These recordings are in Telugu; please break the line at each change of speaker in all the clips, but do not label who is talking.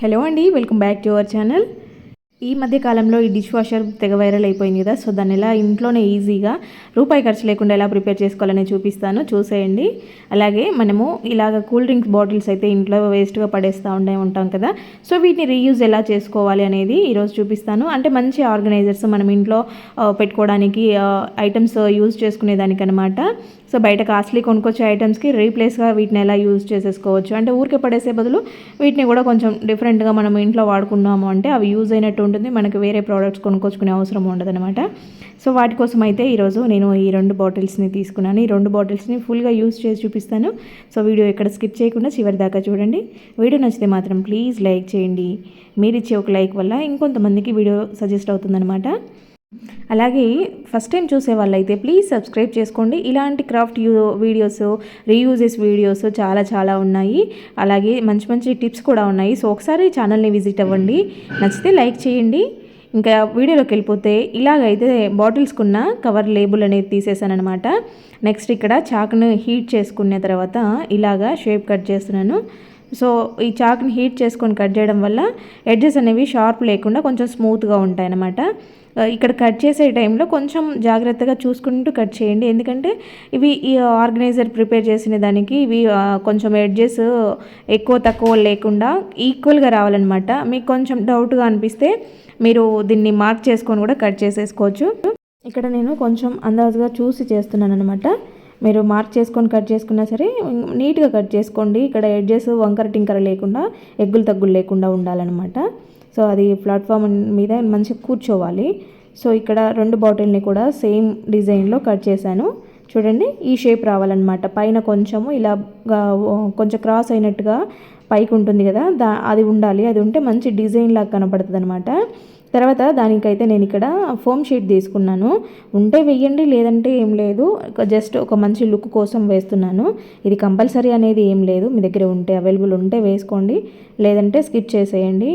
హలో అండి welcome back to our channel. ఈ మధ్య కాలంలో ఈ డిష్ వాషర్ తెగ వైరల్ అయిపోయింది కదా సో దాన్ని ఎలా ఇంట్లోనే ఈజీగా రూపాయి ఖర్చు లేకుండా ఎలా ప్రిపేర్ చేసుకోవాలని చూపిస్తాను చూసేయండి. అలాగే మనము ఇలాగ కూల్ డ్రింక్స్ బాటిల్స్ అయితే ఇంట్లో వేస్ట్గా పడేస్తూ ఉండే ఉంటాం కదా సో వీటిని రీయూజ్ ఎలా చేసుకోవాలి అనేది ఈరోజు చూపిస్తాను. అంటే మంచి ఆర్గనైజర్స్ మనం ఇంట్లో పెట్టుకోవడానికి ఐటమ్స్ యూజ్ చేసుకునేదానికి అనమాట సో బయట కాస్ట్లీ కొనుక్కొచ్చే ఐటమ్స్కి రీప్లేస్గా వీటిని ఎలా యూజ్ చేసేసుకోవచ్చు. అంటే ఊరికే పడేసే బదులు వీటిని కూడా కొంచెం డిఫరెంట్గా మనం ఇంట్లో వాడుకున్నాము అంటే అవి యూజ్ అయినట్టు ఉంటుంది. మనకి వేరే ప్రోడక్ట్స్ కొనుక్కొచ్చుకునే అవసరం ఉండదన్నమాట. సో వాటి కోసం అయితే ఈరోజు నేను ఈ రెండు బాటిల్స్ని తీసుకున్నాను. ఈ రెండు బాటిల్స్ని ఫుల్గా యూజ్ చేసి చూపిస్తాను. సో వీడియో ఎక్కడ స్కిప్ చేయకుండా చివరి దాకా చూడండి. వీడియో నచ్చితే మాత్రం ప్లీజ్ లైక్ చేయండి. మీరు ఇచ్చే ఒక లైక్ వల్ల ఇంకొంతమందికి వీడియో సజెస్ట్ అవుతుందన్నమాట. అలాగే ఫస్ట్ టైం చూసే వాళ్ళైతే ప్లీజ్ సబ్స్క్రైబ్ చేసుకోండి. ఇలాంటి craft you videos reuses videos చాలా చాలా ఉన్నాయి. అలాగే మంచి మంచి టిప్స్ కూడా ఉన్నాయి. సో ఒకసారి ఛానల్ని విజిట్ అవ్వండి. నచ్చితే లైక్ చేయండి. ఇంకా వీడియోలోకి వెళ్ళిపోతే ఇలాగైతే బాటిల్స్కున్న కవర్ లేబుల్ అనేది తీసేసాను అనమాట నెక్స్ట్ ఇక్కడ చాక్ను హీట్ చేసుకున్న తర్వాత ఇలాగా షేప్ కట్ చేస్తున్నాను. సో ఈ చాక్ని హీట్ చేసుకొని కట్ చేయడం వల్ల ఎడ్జెస్ అనేవి షార్ప్ లేకుండా కొంచెం స్మూత్గా ఉంటాయన్నమాట. ఇక్కడ కట్ చేసే టైంలో కొంచెం జాగ్రత్తగా చూసుకుంటూ కట్ చేయండి. ఎందుకంటే ఇవి ఈ ఆర్గనైజర్ ప్రిపేర్ చేసిన దానికి ఇవి కొంచెం ఎడ్జెస్ ఎక్కువ తక్కువ లేకుండా ఈక్వల్గా రావాలన్నమాట. మీకు కొంచెం డౌట్గా అనిపిస్తే మీరు దీన్ని మార్క్ చేసుకొని కూడా కట్ చేసేసుకోవచ్చు. ఇక్కడ నేను కొంచెం అందాజుగా చూసి చేస్తున్నాను అనమాట మీరు మార్క్ చేసుకొని కట్ చేసుకున్నా సరే నీట్గా కట్ చేసుకోండి. ఇక్కడ ఎడ్జెస్ వంకర టింకర లేకుండా ఎగ్గులు తగ్గులు లేకుండా ఉండాలన్నమాట. సో అది ప్లాట్ఫామ్ మీద మంచిగా కూర్చోవాలి. సో ఇక్కడ రెండు బాటిల్ని కూడా సేమ్ డిజైన్లో కట్ చేశాను. చూడండి ఈ షేప్ రావాలన్నమాట. పైన కొంచెము ఇలా కొంచెం క్రాస్ అయినట్టుగా పైకి ఉంటుంది కదా దా అది ఉండాలి. అది ఉంటే మంచి డిజైన్ లాగా కనపడుతుంది అనమాట తర్వాత దానికైతే నేను ఇక్కడ ఫోమ్ షీట్ తీసుకున్నాను. ఉంటే వెయ్యండి లేదంటే ఏం లేదు. జస్ట్ ఒక మంచి లుక్ కోసం వేస్తున్నాను. ఇది కంపల్సరీ అనేది ఏం లేదు. మీ దగ్గర ఉంటే అవైలబుల్ ఉంటే వేసుకోండి. లేదంటే స్కిప్ చేసేయండి.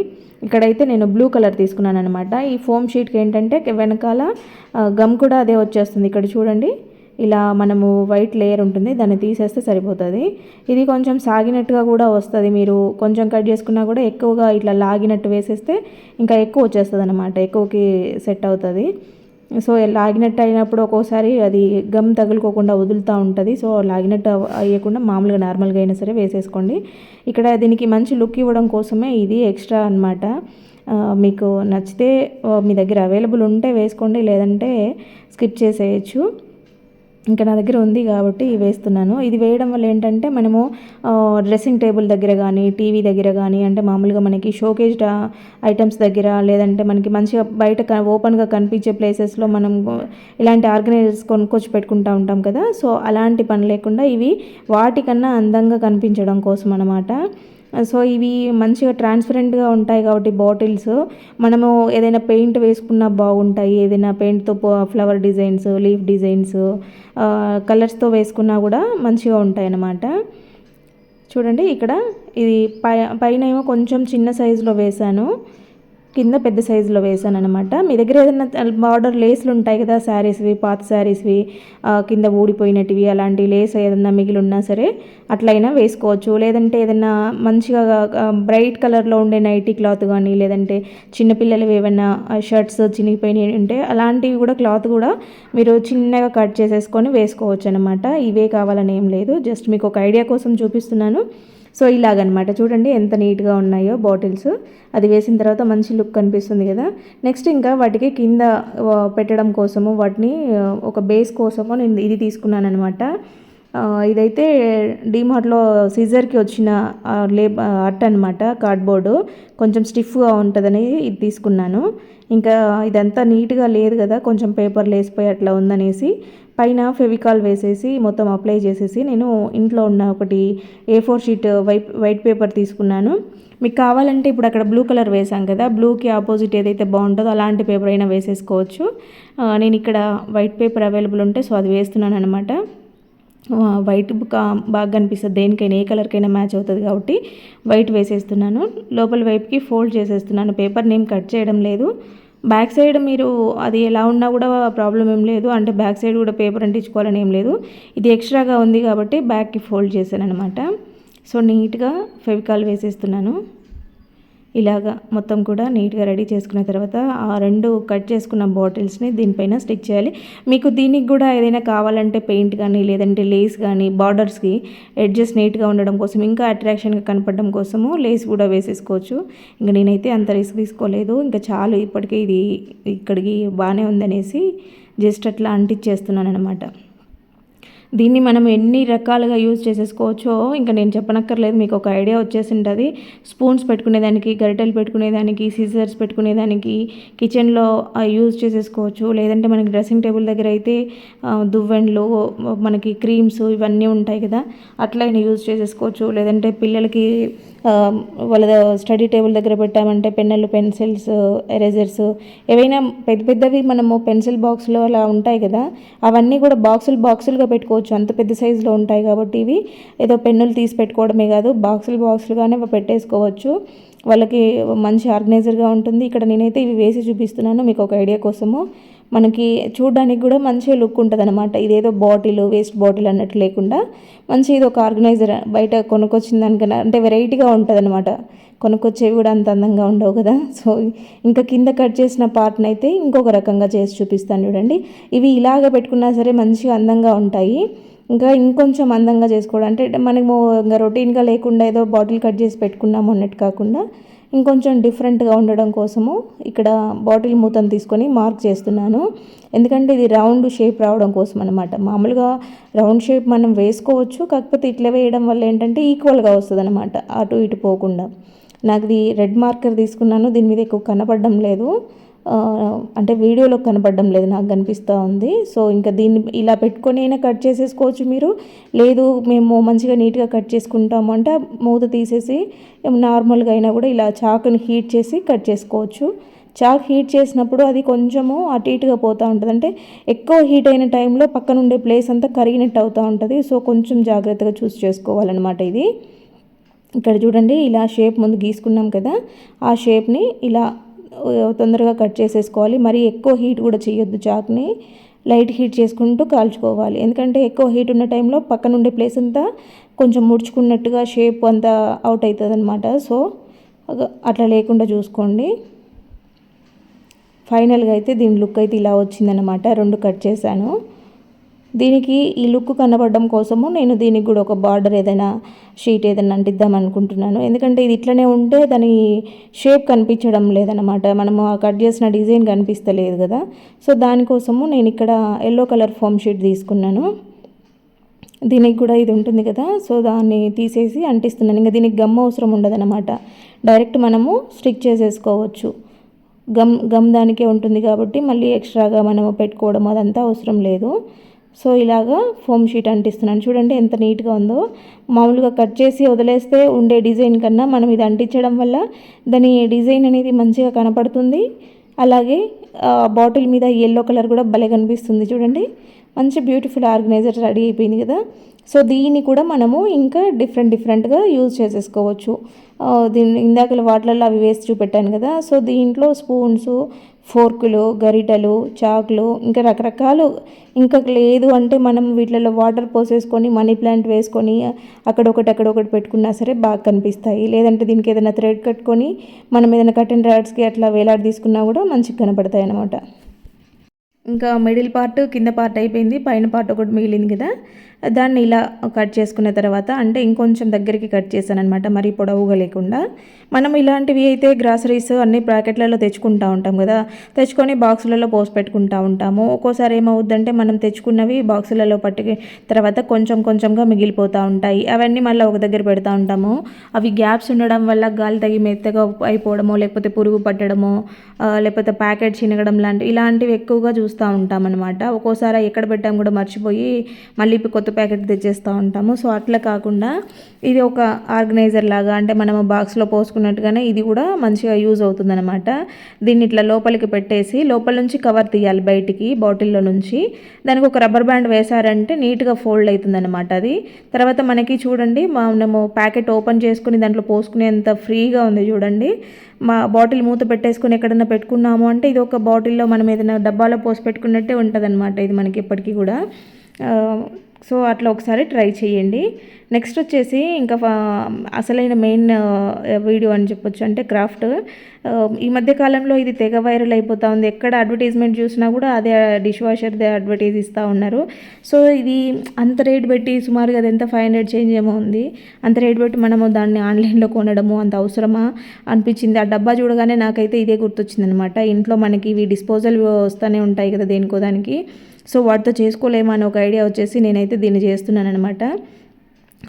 ఇక్కడైతే నేను బ్లూ కలర్ తీసుకున్నాను అనమాట ఈ ఫోమ్ షీట్కి ఏంటంటే వెనకాల గమ్ కూడా అదే వచ్చేస్తుంది. ఇక్కడ చూడండి. ఇలా మనము వైట్ లేయర్ ఉంటుంది దాన్ని తీసేస్తే సరిపోతుంది. ఇది కొంచెం సాగినట్టుగా కూడా వస్తుంది. మీరు కొంచెం కట్ చేసుకున్నా కూడా ఎక్కువగా ఇట్లా లాగినట్టు వేసేస్తే ఇంకా ఎక్కువ వచ్చేస్తుంది అనమాట ఎక్కువకి సెట్ అవుతుంది. సో లాగినట్టు అయినప్పుడు ఒక్కోసారి అది గమ్ తగులుకోకుండా వదులుతూ ఉంటుంది. సో లాగినట్టు అయ్యకుండా మామూలుగా నార్మల్గా అయినా సరే వేసేసుకోండి. ఇక్కడ దీనికి మంచి లుక్ ఇవ్వడం కోసమే ఇది ఎక్స్ట్రా అనమాట మీకు నచ్చితే మీ దగ్గర అవైలబుల్ ఉంటే వేసుకోండి లేదంటే స్కిప్ చేసేయచ్చు. ఇంకా నా దగ్గర ఉంది కాబట్టి వేస్తున్నాను. ఇది వేయడం వల్ల ఏంటంటే మనము డ్రెస్సింగ్ టేబుల్ దగ్గర కానీ టీవీ దగ్గర కానీ అంటే మామూలుగా మనకి షోకేజ్డ్ ఐటమ్స్ దగ్గర లేదంటే మనకి మంచిగా బయట ఓపెన్గా కనిపించే ప్లేసెస్లో మనం ఇలాంటి ఆర్గనైజర్స్ కొనుక్కొచ్చి పెట్టుకుంటూ ఉంటాం కదా. సో అలాంటి పని లేకుండా ఇవి వాటికన్నా అందంగా కనిపించడం కోసం అనమాట సో ఇవి మంచిగా ట్రాన్స్పరెంట్గా ఉంటాయి కాబట్టి బాటిల్స్ మనము ఏదైనా పెయింట్ వేసుకున్నా బాగుంటాయి. ఏదైనా పెయింట్తో ఫ్లవర్ డిజైన్స్ లీఫ్ డిజైన్స్ కలర్స్తో వేసుకున్నా కూడా మంచిగా ఉంటాయి అన్నమాట. చూడండి ఇక్కడ ఇది పై పైన ఏమో కొంచెం చిన్న సైజులో వేశాను. కింద పెద్ద సైజులో వేసాను అనమాట మీ దగ్గర ఏదైనా బార్డర్ లేస్లు ఉంటాయి కదా శారీస్వి పాత శారీస్వి కింద ఊడిపోయినటివి అలాంటి లేస్ ఏదైనా మిగిలి ఉన్నా సరే అట్లయినా వేసుకోవచ్చు. లేదంటే ఏదైనా మంచిగా బ్రైట్ కలర్లో ఉండే నైటీ క్లాత్ కానీ లేదంటే చిన్నపిల్లలవి ఏమైనా షర్ట్స్ చినిగిపోయినవి ఉంటే అలాంటివి కూడా క్లాత్ కూడా మీరు చిన్నగా కట్ చేసేసుకొని వేసుకోవచ్చు అనమాట ఇవే కావాలని ఏం లేదు. జస్ట్ మీకు ఒక ఐడియా కోసం చూపిస్తున్నాను. సో ఇలాగనమాట. చూడండి ఎంత నీట్గా ఉన్నాయో బాటిల్స్. అది వేసిన తర్వాత మంచి లుక్ కనిపిస్తుంది కదా. నెక్స్ట్ ఇంకా వాటికి కింద పెట్టడం కోసము వాటిని ఒక బేస్ కోసము నేను ఇది తీసుకున్నాను అనమాట ఇదైతే డీమార్ట్లో సీజర్కి వచ్చిన ఆ, లేబ్ అనమాట కార్డ్బోర్డు. కొంచెం స్టిఫ్గా ఉంటుందని ఇది తీసుకున్నాను. ఇంకా ఇదంతా నీట్గా లేదు కదా కొంచెం పేపర్ లేసిపోయి అట్లా ఉందనేసి. పైన ఫెవికాల్ వేసేసి మొత్తం అప్లై చేసేసి నేను ఇంట్లో ఉన్న ఒకటి A four sheet white white paper తీసుకున్నాను. మీకు కావాలంటే ఇప్పుడు అక్కడ బ్లూ కలర్ వేసాం కదా బ్లూకి ఆపోజిట్ ఏదైతే బాగుంటుందో అలాంటి పేపర్ అయినా వేసేసుకోవచ్చు. నేను ఇక్కడ వైట్ పేపర్ అవైలబుల్ ఉంటే సో అది వేస్తున్నాను అనమాట వైట్ బుక్ బాగా కనిపిస్తుంది. దేనికైనా ఏ కలర్కైనా మ్యాచ్ అవుతుంది కాబట్టి వైట్ వేసేస్తున్నాను. లోపల వైపుకి ఫోల్డ్ చేసేస్తున్నాను. పేపర్ నేమ్ కట్ చేయడం లేదు. బ్యాక్ సైడ్ మీరు అది ఎలా ఉన్నా కూడా ప్రాబ్లం ఏం లేదు. అంటే బ్యాక్ సైడ్ కూడా పేపర్ అంటించుకోవాలని ఏం లేదు. ఇది ఎక్స్ట్రాగా ఉంది కాబట్టి బ్యాక్కి ఫోల్డ్ చేశాను అనమాట సో నీట్గా ఫెవికాల్ వేసేస్తున్నాను. ఇలాగా మొత్తం కూడా నీట్గా రెడీ చేసుకున్న తర్వాత ఆ రెండు కట్ చేసుకున్న బాటిల్స్ని దీనిపైన స్టిక్ చేయాలి. మీకు దీనికి కూడా ఏదైనా కావాలంటే పెయింట్ కానీ లేదంటే లేస్ కానీ బార్డర్స్కి ఎడ్జెస్ నీట్గా ఉండడం కోసం ఇంకా అట్రాక్షన్గా కనపడడం కోసము లేస్ కూడా వేసేసుకోవచ్చు. ఇంకా నేనైతే అంత రిస్క్ తీసుకోలేదు. ఇంకా చాలు ఇప్పటికే ఇది ఇక్కడికి బాగానే ఉందనేసి జస్ట్ అట్లా అంటించేస్తున్నాను అనమాట దీన్ని మనం ఎన్ని రకాలుగా యూజ్ చేసేసుకోవచ్చో ఇంకా నేను చెప్పనక్కర్లేదు మీకు ఒక ఐడియా వచ్చేసి ఉంటుంది స్పూన్స్ పెట్టుకునేదానికి గరిటెలు పెట్టుకునేదానికి సీజర్స్ పెట్టుకునేదానికి కిచెన్లో యూజ్ చేసేసుకోవచ్చు. లేదంటే మనకి డ్రెస్సింగ్ టేబుల్ దగ్గర అయితే దువ్వెండ్లు మనకి క్రీమ్స్ ఇవన్నీ ఉంటాయి కదా అట్లయినా యూజ్ చేసేసుకోవచ్చు. లేదంటే పిల్లలకి వాళ్ళ స్టడీ టేబుల్ దగ్గర పెట్టామంటే పెన్నులు పెన్సిల్స్ ఎరేజర్స్ ఏవైనా పెద్ద పెద్దవి మనము పెన్సిల్ బాక్స్లో అలా ఉంటాయి కదా అవన్నీ కూడా బాక్సులు బాక్సులుగా పెట్టుకోవచ్చు. అంత పెద్ద సైజులో ఉంటాయి కాబట్టి ఇవి. ఏదో పెన్నులు తీసి పెట్టుకోవడమే కాదు బాక్సులు బాక్సులుగానే పెట్టేసుకోవచ్చు. వాళ్ళకి మంచి ఆర్గనైజర్గా ఉంటుంది. ఇక్కడ నేనైతే ఇవి వేసి చూపిస్తున్నాను. మీకు ఒక ఐడియా కోసము. మనకి చూడడానికి కూడా మంచిగా లుక్ ఉంటుంది అనమాట ఇదేదో బాటిల్ వేస్ట్ బాటిల్ అన్నట్టు లేకుండా మంచి ఇది ఒక ఆర్గనైజర్ బయట కొనుక్కొచ్చిన దానికన్నా అంటే వెరైటీగా ఉంటుంది అనమాట కొనుక్కొచ్చేవి కూడా అంత అందంగా ఉండవు కదా. సో ఇంకా కింద కట్ చేసిన పార్ట్ని అయితే ఇంకొక రకంగా చేసి చూపిస్తాను చూడండి. ఇవి ఇలాగ పెట్టుకున్నా సరే మంచిగా అందంగా ఉంటాయి. ఇంకా ఇంకొంచెం అందంగా చేసుకోవడం. అంటే మనము ఇంకా రొటీన్గా లేకుండా ఏదో బాటిల్ కట్ చేసి పెట్టుకున్నాము అన్నట్టు కాకుండా ఇంకొంచెం డిఫరెంట్గా ఉండడం కోసము ఇక్కడ బాటిల్ మూతను తీసుకొని మార్క్ చేస్తున్నాను. ఎందుకంటే ఇది రౌండ్ షేప్ రావడం కోసం అనమాట మామూలుగా రౌండ్ షేప్ మనం వేసుకోవచ్చు. కాకపోతే ఇట్లా వేయడం వల్ల ఏంటంటే ఈక్వల్గా వస్తుంది అనమాట అటు ఇటు పోకుండా. నాకు ఇది రెడ్ మార్కర్ తీసుకున్నాను. దీని మీద ఎక్కువ కనపడడం లేదు. అంటే వీడియోలో కనపడడం లేదు నాకు కనిపిస్తూ ఉంది. సో ఇంకా దీన్ని ఇలా పెట్టుకొని అయినా కట్ చేసేసుకోవచ్చు మీరు. లేదు మేము మంచిగా నీట్గా కట్ చేసుకుంటాము అంటే మూత తీసేసి నార్మల్గా అయినా కూడా ఇలా చాకుని హీట్ చేసి కట్ చేసుకోవచ్చు. చాక్ హీట్ చేసినప్పుడు అది కొంచెము అటు ఇటుగా పోతూ ఉంటుంది. అంటే ఎక్కువ హీట్ అయిన టైంలో పక్కన ఉండే ప్లేస్ అంతా కరిగినట్టు అవుతూ ఉంటుంది. సో కొంచెం జాగ్రత్తగా చూస్ చేసుకోవాలన్నమాట ఇది. ఇక్కడ చూడండి ఇలా షేప్ ముందు గీసుకున్నాం కదా. ఆ షేప్ని ఇలా తొందరగా కట్ చేసేసుకోవాలి. మరి ఎక్కువ హీట్ కూడా చేయొద్దు చాక్ని. లైట్ హీట్ చేసుకుంటూ కాల్చుకోవాలి. ఎందుకంటే ఎక్కువ హీట్ ఉన్న టైంలో పక్కన ఉండే ప్లేస్ అంతా కొంచెం ముడుచుకున్నట్టుగా షేప్ అంతా అవుట్ అవుతుంది అనమాట సో అట్లా లేకుండా చూసుకోండి. ఫైనల్గా అయితే దీని లుక్ అయితే ఇలా వచ్చిందనమాట రెండు కట్ చేశాను. దీనికి ఈ లుక్ కనబడడం కోసము నేను దీనికి కూడా ఒక బార్డర్ ఏదైనా షీట్ ఏదైనా అంటిద్దాం అనుకుంటున్నాను. ఎందుకంటే ఇది ఇట్లనే ఉంటే దాని షేప్ కనిపించడం లేదనమాట మనము కట్ చేసిన డిజైన్ కనిపిస్తలేదు కదా. సో దానికోసము నేను ఇక్కడ ఎల్లో కలర్ ఫోమ్ షీట్ తీసుకున్నాను. దీనికి కూడా ఇది ఉంటుంది కదా. సో దాన్ని తీసేసి అంటిస్తున్నాను. ఇంకా దీనికి గమ్ అవసరం ఉండదన్నమాట. డైరెక్ట్ మనము స్టిక్ చేసేసుకోవచ్చు. గమ్ గమ్ దానికే ఉంటుంది కాబట్టి మళ్ళీ ఎక్స్ట్రాగా మనము పెట్టుకోవడం అదంతా అవసరం లేదు. సో ఇలాగా ఫోమ్ షీట్ అంటిస్తున్నాను. చూడండి ఎంత నీట్గా ఉందో. మామూలుగా కట్ చేసి వదిలేస్తే ఉండే డిజైన్ కన్నా మనం ఇది అంటించడం వల్ల దాని డిజైన్ అనేది మంచిగా కనపడుతుంది. అలాగే బాటిల్ మీద ఎల్లో కలర్ కూడా భలే కనిపిస్తుంది. చూడండి మంచి బ్యూటిఫుల్ ఆర్గనైజర్ రెడీ అయిపోయింది కదా. సో దీన్ని కూడా మనము ఇంకా డిఫరెంట్ డిఫరెంట్గా యూజ్ చేసేసుకోవచ్చు. దీన్ని ఇందాక వాటర్లలో అవి వేసి చూపెట్టాను కదా. సో దీంట్లో స్పూన్స్ ఫోర్కులు గరిటలు చాకులు ఇంకా రకరకాలు. ఇంకా లేదు అంటే మనం వీటిలలో వాటర్ పోసేసుకొని మనీ ప్లాంట్ వేసుకొని అక్కడొకటి అక్కడొకటి పెట్టుకున్నా సరే బాగా కనిపిస్తాయి. లేదంటే దీనికి ఏదైనా థ్రెడ్ కట్టుకొని మనం ఏదైనా కటన్ రాడ్స్కి అట్లా వేలాడి తీసుకున్నా కూడా మంచిగా కనపడతాయి అన్నమాట. ఇంకా మిడిల్ పార్ట్ కింద పార్ట్ అయిపోయింది. పైన పార్ట్ ఒకటి మిగిలింది కదా. దాన్ని ఇలా కట్ చేసుకున్న తర్వాత అంటే ఇంకొంచెం దగ్గరికి కట్ చేశాను అనమాట మరీ పొడవుగా లేకుండా. మనం ఇలాంటివి అయితే గ్రాసరీస్ అన్ని ప్యాకెట్లలో తెచ్చుకుంటూ ఉంటాం కదా తెచ్చుకొని బాక్సులలో పోసి పెట్టుకుంటూ ఉంటాము. ఒక్కోసారి ఏమవుద్దంటే మనం తెచ్చుకున్నవి బాక్సులలో పట్టుకు తర్వాత కొంచెం కొంచెంగా మిగిలిపోతూ ఉంటాయి. అవన్నీ మళ్ళీ ఒక దగ్గర పెడతా ఉంటాము. అవి గ్యాప్స్ ఉండడం వల్ల గాలి తగి మెత్తగా అయిపోవడమో లేకపోతే పురుగు పట్టడమో లేకపోతే ప్యాకెట్ చినగడం లాంటివి ఇలాంటివి ఎక్కువగా చూస్తూ ఉంటాం అనమాట ఒక్కోసారి ఎక్కడ పెట్టాము కూడా మర్చిపోయి మళ్ళీ కొత్త ప్యాకెట్ తెచ్చేస్తూ ఉంటాము. సో అట్లా కాకుండా ఇది ఒక ఆర్గనైజర్ లాగా అంటే మనము బాక్స్లో పోసుకున్నట్టుగానే ఇది కూడా మంచిగా యూజ్ అవుతుందన్నమాట. దీన్ని ఇట్లా లోపలికి పెట్టేసి లోపల నుంచి కవర్ తీయాలి బయటికి బాటిల్లో నుంచి. దానికి ఒక రబ్బర్ బ్యాండ్ వేశారంటే నీట్గా ఫోల్డ్ అవుతుందన్నమాట అది. తర్వాత మనకి చూడండి మనము ప్యాకెట్ ఓపెన్ చేసుకుని దాంట్లో పోసుకునేంత ఫ్రీగా ఉంది చూడండి. మా బాటిల్ మూత పెట్టేసుకొని ఎక్కడన్నా పెట్టుకున్నాము అంటే ఇది ఒక బాటిల్లో మనం ఏదైనా డబ్బాలో పోసి పెట్టుకున్నట్టే ఉంటుంది అనమాట ఇది మనకి ఎప్పటికీ కూడా. సో అట్లా ఒకసారి ట్రై చేయండి. నెక్స్ట్ వచ్చేసి ఇంకా అసలైన మెయిన్ వీడియో అని చెప్పొచ్చు. అంటే క్రాఫ్ట్. ఈ మధ్య కాలంలో ఇది తెగ వైరల్ అయిపోతూ ఉంది. ఎక్కడ అడ్వర్టైజ్మెంట్ చూసినా కూడా అదే డిష్ వాషర్దే అడ్వర్టైజ్ ఇస్తూ ఉన్నారు. సో ఇది అంత రేట్ పెట్టి సుమారుగా అది ఎంత? ఫైవ్ హండ్రెడ్ చేంజ్ ఏమో ఉంది. అంత రేట్ పెట్టి మనము దాన్ని ఆన్లైన్లో కొనడము అంత అవసరమా అనిపించింది. ఆ డబ్బా చూడగానే నాకైతే ఇదే గుర్తొచ్చింది అనమాట ఇంట్లో మనకి ఇవి డిస్పోజల్ వస్తూనే ఉంటాయి కదా దేనికో దానికి. సో వాటితో చేసుకోలేమని ఒక ఐడియా వచ్చేసి నేనైతే దీన్ని చేస్తున్నాను అనమాట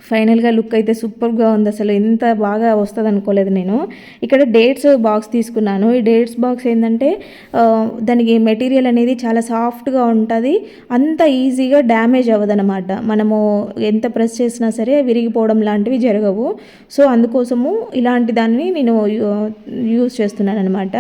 ఫైనల్గా లుక్ అయితే సూపర్గా ఉంది అసలు. ఎంత బాగా వస్తుంది అనుకోలేదు నేను. ఇక్కడ డేట్స్ బాక్స్ తీసుకున్నాను. ఈ డేట్స్ బాక్స్ ఏంటంటే దానికి మెటీరియల్ అనేది చాలా సాఫ్ట్గా ఉంటుంది. అంత ఈజీగా డ్యామేజ్ అవ్వదనమాట మనము ఎంత ప్రెస్ చేసినా సరే విరిగిపోవడం లాంటివి జరగవు. సో అందుకోసము ఇలాంటి దాన్ని నేను యూస్ చేస్తున్నాను అనమాట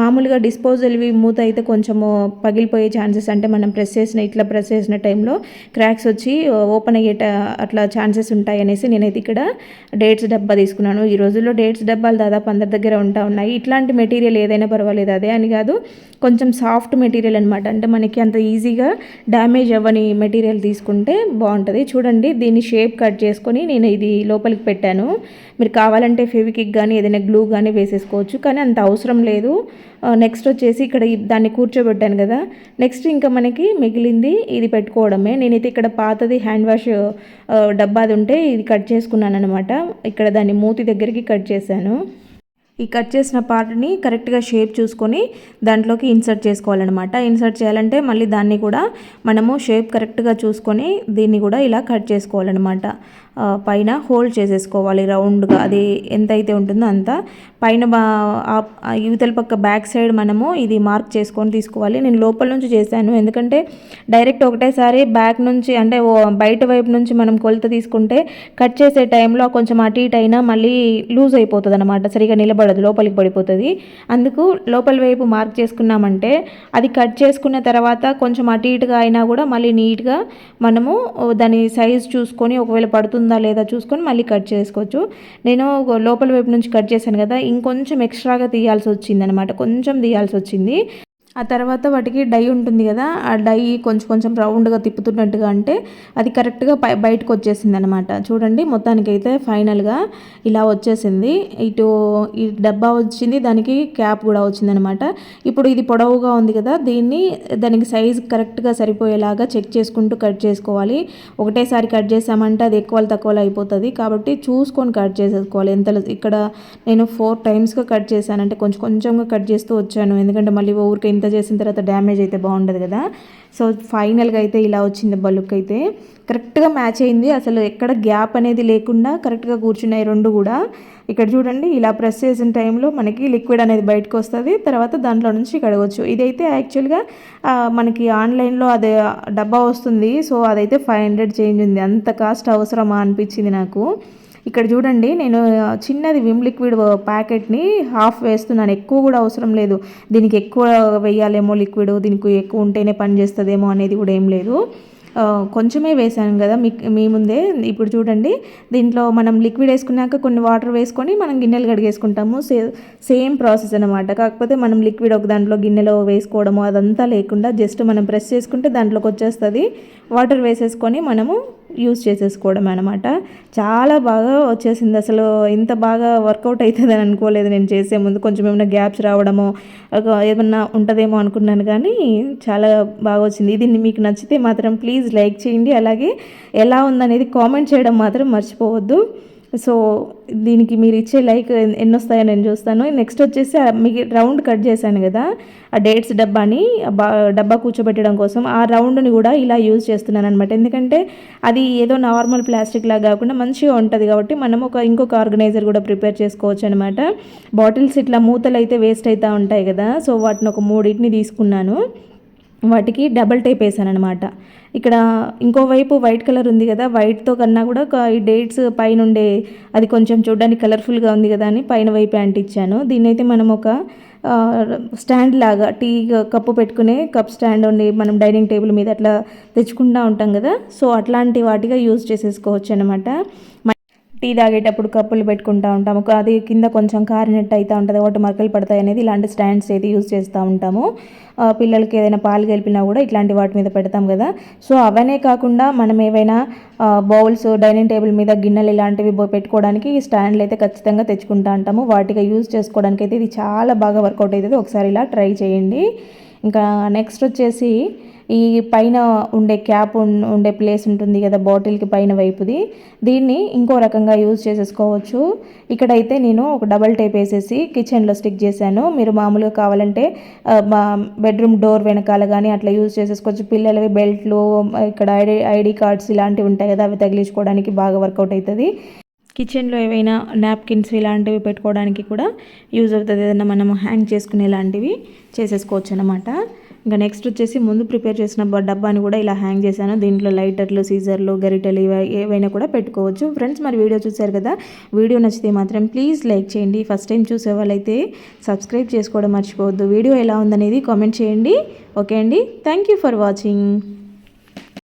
మామూలుగా డిస్పోజల్వి మూత అయితే కొంచెము పగిలిపోయే ఛాన్సెస్ అంటే మనం ప్రెస్ చేసిన ఇట్లా ప్రెస్ చేసిన టైంలో క్రాక్స్ వచ్చి ఓపెన్ అయ్యేట అట్లా ఛాన్సెస్ ఉంటాయి అనేసి నేనైతే ఇక్కడ డేట్స్ డబ్బా తీసుకున్నాను. ఈ రోజుల్లో డేట్స్ డబ్బాలు దాదాపు అందరి దగ్గర ఉంటా ఉన్నాయి. ఇట్లాంటి మెటీరియల్ ఏదైనా పర్వాలేదు. అదే అని కాదు కొంచెం సాఫ్ట్ మెటీరియల్ అనమాట అంటే మనకి అంత ఈజీగా డ్యామేజ్ అవ్వని మెటీరియల్ తీసుకుంటే బాగుంటుంది. చూడండి దీన్ని షేప్ కట్ చేసుకొని నేను ఇది లోపలికి పెట్టాను. మీరు కావాలంటే ఫెవికిక్ కానీ ఏదైనా గ్లూ కానీ వేసేసుకోవచ్చు. కానీ అంత అవసరం లేదు. నెక్స్ట్ వచ్చేసి ఇక్కడ దాన్ని కూర్చోబెట్టాను కదా. నెక్స్ట్ ఇంకా మనకి మిగిలింది ఇది పెట్టుకోవడమే. నేనైతే ఇక్కడ పాతది హ్యాండ్ వాష్ డబ్బాది ఉంటే ఇది కట్ చేసుకున్నాను అనమాట ఇక్కడ దాన్ని మూతి దగ్గరికి కట్ చేశాను. ఈ కట్ చేసిన పార్ట్ని కరెక్ట్గా షేప్ చూసుకొని దాంట్లోకి ఇన్సర్ట్ చేసుకోవాలన్నమాట. ఇన్సర్ట్ చేయాలంటే మళ్ళీ దాన్ని కూడా మనము షేప్ కరెక్ట్గా చూసుకొని దీన్ని కూడా ఇలా కట్ చేసుకోవాలన్నమాట. పైన హోల్డ్ చేసేసుకోవాలి రౌండ్గా అది ఎంతైతే ఉంటుందో అంత. పైన యువతల పక్క బ్యాక్ సైడ్ మనము ఇది మార్క్ చేసుకొని తీసుకోవాలి. నేను లోపల నుంచి చేశాను. ఎందుకంటే డైరెక్ట్ ఒకటేసారి బ్యాక్ నుంచి అంటే బయట వైపు నుంచి మనం కొలత తీసుకుంటే కట్ చేసే టైంలో కొంచెం అటు ఇటు అయినా మళ్ళీ లూజ్ అయిపోతుంది అనమాట సరిగా నిలబడదు లోపలికి పడిపోతుంది. అందుకు లోపల వైపు మార్క్ చేసుకున్నామంటే అది కట్ చేసుకున్న తర్వాత కొంచెం అటు ఇటుగా అయినా కూడా మళ్ళీ నీట్గా మనము దాని సైజ్ చూసుకొని ఒకవేళ పడుతుంది ఉందా లేదా చూసుకొని మళ్ళీ కట్ చేసుకోవచ్చు. నేను లోపల వైపు నుంచి కట్ చేశాను కదా ఇంకొంచెం ఎక్స్ట్రాగా తీయాల్సి వచ్చింది అనమాట కొంచెం తీయాల్సి వచ్చింది. ఆ తర్వాత వాటికి డై ఉంటుంది కదా ఆ డై కొంచెం కొంచెం రౌండ్గా తిప్పుతున్నట్టుగా అంటే అది కరెక్ట్గా బై బయటకు వచ్చేసింది అనమాట చూడండి మొత్తానికి అయితే ఫైనల్గా ఇలా వచ్చేసింది. ఇటు ఈ డబ్బా వచ్చింది దానికి క్యాప్ కూడా వచ్చిందనమాట ఇప్పుడు ఇది పొడవుగా ఉంది కదా దీన్ని దానికి సైజ్ కరెక్ట్గా సరిపోయేలాగా చెక్ చేసుకుంటూ కట్ చేసుకోవాలి. ఒకటేసారి కట్ చేసామంటే అది ఎక్కువ తక్కువలో అయిపోతుంది. కాబట్టి చూసుకొని కట్ చేసేసుకోవాలి. ఎంత ఇక్కడ నేను ఫోర్ టైమ్స్గా కట్ చేశానంటే కొంచెం కొంచెంగా కట్ చేస్తూ వచ్చాను. ఎందుకంటే మళ్ళీ ఊరికి ఇంత చేసిన తర్వాత డ్యామేజ్ అయితే బాగుండదు కదా. సో ఫైనల్గా అయితే ఇలా వచ్చింది బలుక్ అయితే. కరెక్ట్గా మ్యాచ్ అయింది. అసలు ఎక్కడ గ్యాప్ అనేది లేకుండా కరెక్ట్గా కూర్చున్నాయి రెండు కూడా. ఇక్కడ చూడండి ఇలా ప్రెస్ చేసిన టైంలో మనకి లిక్విడ్ అనేది బయటకు వస్తుంది. తర్వాత దాంట్లో నుంచి కడగవచ్చు ఇదైతే యాక్చువల్గా మనకి ఆన్లైన్లో అదే డబ్బా వస్తుంది. సో అదైతే ఫైవ్ హండ్రెడ్ చేంజ్ ఉంది. అంత కాస్ట్ అవసరమా అనిపించింది నాకు. ఇక్కడ చూడండి నేను చిన్నది విమ్ లిక్విడ్ ప్యాకెట్ని హాఫ్ వేస్తున్నాను. ఎక్కువ కూడా అవసరం లేదు. దీనికి ఎక్కువ వేయాలేమో లిక్విడ్ దీనికి ఎక్కువ ఉంటేనే పని చేస్తుందేమో అనేది కూడా ఏం లేదు. కొంచెమే వేసాను కదా. మీ మీ ముందే ఇప్పుడు చూడండి దీంట్లో మనం లిక్విడ్ వేసుకున్నాక కొన్ని వాటర్ వేసుకొని మనం గిన్నెలు కడిగేసుకుంటాము. సే సేమ్ ప్రాసెస్ అనమాట కాకపోతే మనం లిక్విడ్ ఒక దాంట్లో గిన్నెలో వేసుకోవడము అదంతా లేకుండా జస్ట్ మనం ప్రెస్ చేసుకుంటే దాంట్లోకి వచ్చేస్తుంది. వాటర్ వేసేసుకొని మనము యూస్ చేసేసుకోవడం అనమాట చాలా బాగా వచ్చేసింది అసలు. ఇంత బాగా వర్కౌట్ అవుతుందని అనుకోలేదు నేను చేసే ముందు. కొంచెం ఏమైనా గ్యాప్స్ రావడమో ఏమన్నా ఉంటుందేమో అనుకున్నాను కానీ చాలా బాగా వచ్చింది. ఇది మీకు నచ్చితే మాత్రం ప్లీజ్ లైక్ చేయండి. అలాగే ఎలా ఉందనేది కామెంట్ చేయడం మాత్రం మర్చిపోవద్దు. సో దీనికి మీరు ఇచ్చే లైక్ ఎన్ని వస్తాయో నేను చూస్తాను. నెక్స్ట్ వచ్చేసి మీకు రౌండ్ కట్ చేశాను కదా ఆ డేట్స్ డబ్బాని డబ్బా కూర్చోబెట్టడం కోసం ఆ రౌండ్ని కూడా ఇలా యూజ్ చేస్తున్నాను అనమాట ఎందుకంటే అది ఏదో నార్మల్ ప్లాస్టిక్ లాగా కాకుండా మంచిగా ఉంటుంది కాబట్టి మనం ఒక ఇంకొక ఆర్గనైజర్ కూడా ప్రిపేర్ చేసుకోవచ్చు అనమాట బాటిల్స్ ఇట్లా మూతలు అయితే వేస్ట్ అవుతూ ఉంటాయి కదా సో వాటిని ఒక మూడింటిని తీసుకున్నాను. వాటికి డబల్ టైప్ వేసాను అనమాట ఇక్కడ ఇంకోవైపు వైట్ కలర్ ఉంది కదా వైట్తో కన్నా కూడా ఈ డేట్స్ పైనుండే అది కొంచెం చూడడానికి కలర్ఫుల్గా ఉంది కదా అని పైన వైపు అంటించాను దీన్ని అయితే మనం ఒక స్టాండ్ లాగా టీ కప్పు పెట్టుకునే కప్ స్టాండ్ ఉండి మనం డైనింగ్ టేబుల్ మీద అట్లా తెచ్చుకుంటూ ఉంటాం కదా. సో అట్లాంటి వాటిగా యూజ్ చేసేసుకోవచ్చు అనమాట టీ తాగేటప్పుడు కప్పులు పెట్టుకుంటూ ఉంటాము. అది కింద కొంచెం కారినట్టు అవుతూ ఉంటుంది. ఒకటి మరకలు పడతాయి అనేది ఇలాంటి స్టాండ్స్ అయితే యూజ్ చేస్తూ ఉంటాము. పిల్లలకి ఏదైనా పాలు గెలిపినా కూడా ఇట్లాంటి వాటి మీద పెడతాం కదా. సో అవనే కాకుండా మనం ఏవైనా బౌల్స్ డైనింగ్ టేబుల్ మీద గిన్నెలు ఇలాంటివి పెట్టుకోవడానికి ఈ స్టాండ్లు అయితే ఖచ్చితంగా తెచ్చుకుంటా ఉంటాము. వాటిగా యూజ్ చేసుకోవడానికి అయితే ఇది చాలా బాగా వర్కౌట్ అవుతుంది. ఒకసారి ఇలా ట్రై చేయండి. ఇంకా నెక్స్ట్ వచ్చేసి ఈ పైన ఉండే క్యాప్ ఉండే ప్లేస్ ఉంటుంది కదా బాటిల్కి పైన వైపుది. దీన్ని ఇంకో రకంగా యూజ్ చేసేసుకోవచ్చు. ఇక్కడైతే నేను ఒక డబల్ టేప్ వేసేసి కిచెన్లో స్టిక్ చేశాను. మీరు మామూలుగా కావాలంటే మా బెడ్రూమ్ డోర్ వెనకాల కానీ అట్లా యూజ్ చేసేసుకోవచ్చు. పిల్లలవి బెల్ట్లు ఇక్కడ ఐడి ఐడి కార్డ్స్ ఇలాంటివి ఉంటాయి కదా అవి తగిలించుకోవడానికి బాగా వర్కౌట్ అవుతుంది కిచెన్లో ఏవైనా నాప్కిన్స్ ఇలాంటివి పెట్టుకోవడానికి కూడా యూజ్ అవుతుంది. ఏదైనా మనం హ్యాంగ్ చేసుకునే లాంటివి చేసేసుకోవచ్చు అనమాట ఇంకా నెక్స్ట్ వచ్చేసి ముందు ప్రిపేర్ చేసిన డబ్బాని కూడా ఇలా హ్యాంగ్ చేశాను. దీంట్లో లైటర్లు సీజర్లు గరిటెలు ఇవి ఏవైనా కూడా పెట్టుకోవచ్చు. ఫ్రెండ్స్ మరి వీడియో చూశారు కదా? వీడియో నచ్చితే మాత్రం ప్లీజ్ లైక్ చేయండి. ఫస్ట్ టైం చూసే వాళ్ళైతే సబ్స్క్రైబ్ చేసుకోవడం మర్చిపోవద్దు. వీడియో ఎలా ఉందనేది కామెంట్ చేయండి. ఓకే అండి? Thank you for watching